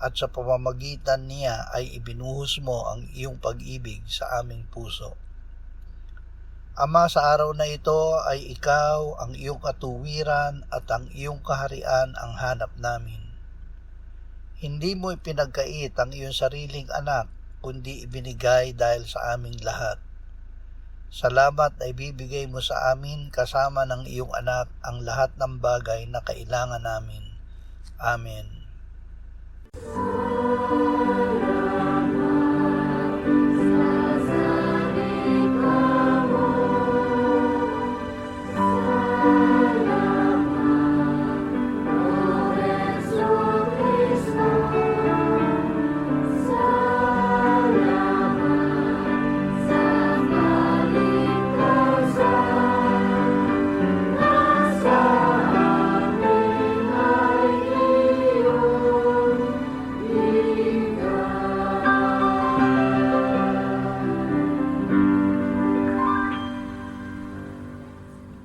at sa pamamagitan niya ay ibinuhos mo ang iyong pag-ibig sa aming puso. Ama, sa araw na ito ay ikaw, ang iyong katuwiran at ang iyong kaharian ang hanap namin. Hindi mo ipinagkait ang iyong sariling anak, kundi ibinigay dahil sa aming lahat. Salamat na ibibigay mo sa amin kasama ng iyong anak ang lahat ng bagay na kailangan namin. Amen. Thank you.